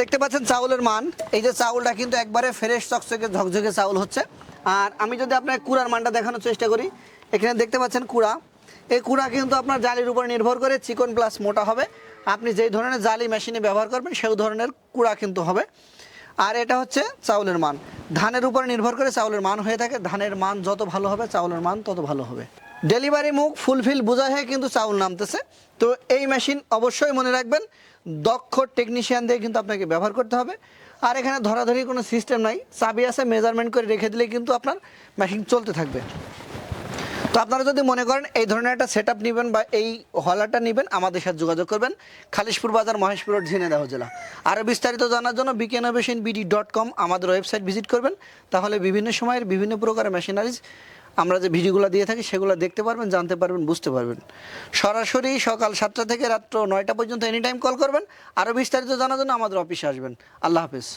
দেখতে পাচ্ছেন চাউলের মান। এই যে চাউলটা কিন্তু একবারে ফ্রেশ চকচকে, ঝকঝকে চাউল হচ্ছে। আর আমি যদি আপনার কুড়ার মানটা দেখানোর চেষ্টা করি, এখানে দেখতে পাচ্ছেন কুড়া। এই কুড়া কিন্তু আপনার জালির উপর নির্ভর করে চিকন প্লাস মোটা হবে। আপনি যেই ধরনের জালি মেশিনে ব্যবহার করবেন সেই ধরনের কুড়া কিন্তু হবে। আর এটা হচ্ছে চাউলের মান। ধানের উপর নির্ভর করে চাউলের মান হয়ে থাকে। ধানের মান যত ভালো হবে, চাউলের মান তত ভালো হবে। ডেলিভারি মুখ ফুলফিল বোঝা হয়ে কিন্তু চাউল নামতেছে। তো এই মেশিন অবশ্যই মনে রাখবেন, দক্ষ টেকনিশিয়ান দিয়ে কিন্তু আপনাকে ব্যবহার করতে হবে। আর এখানে ধরাধরি কোনো সিস্টেম নাই, চাবি আছে মেজারমেন্ট করে রেখে দিলে কিন্তু আপনার মেশিন চলতে থাকবে। তো আপনারা যদি মনে করেন এই ধরনের একটা সেট আপ নেবেন বা এই হলারটা নেবেন, আমাদের সাথে যোগাযোগ করবেন। খালিশপুর বাজার, মহেশপুর ঝিনেদাহ জেলা। আরও বিস্তারিত জানার জন্য বিকেনভেশন বিডি ডট কম আমাদের ওয়েবসাইট ভিজিট করবেন। তাহলে বিভিন্ন সময়ের বিভিন্ন প্রকারের মেশিনারিজ আমরা যে ভিডিওগুলো দিয়ে থাকি সেগুলো দেখতে পারবেন, জানতে পারবেন, বুঝতে পারবেন। সরাসরি সকাল সাতটা থেকে রাত্র নয়টা পর্যন্ত এনি টাইম কল করবেন। আরও বিস্তারিত জানার জন্য আমাদের অফিসে আসবেন। আল্লাহ হাফিজ।